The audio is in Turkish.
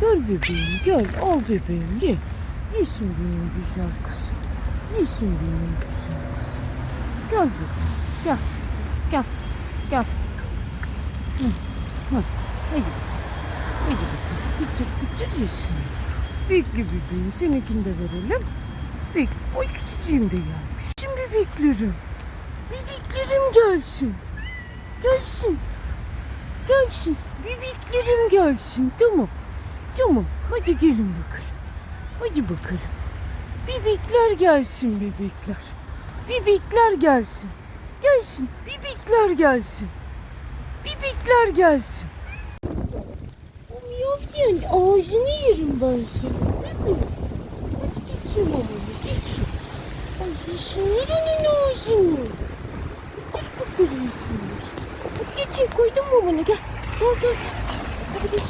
Gel bebeğim gel al bebeğim ye. Yesin benim güzel kızım. Yesin benim güzel kızım. Gel bebeğim gel. Gel. Gel. Hadi. Hadi bakalım. Gıtır gıtır yesin. Bekle bebeğim seninkini de verelim. Bek. Oy küçücüğüm de gelmiş. Şimdi bebeklerim. Bebeklerim gelsin. Gelsin. Gelsin. Bebeklerim gelsin. Tamam. Tamam. Hadi gelin bakalım. Hadi bakalım. Bebekler gelsin bebekler. Bebekler gelsin. Gelsin. Bebekler gelsin. Bebekler gelsin. O miyav diyen ağzını yerim ben senin. Bebeğim. Hadi geçin babamı geçin. Ay yesinler onun ağzını. Kıtır kıtır yesinler. Hadi geçin koydum mu bunu gel. Gel gel. Hadi geç.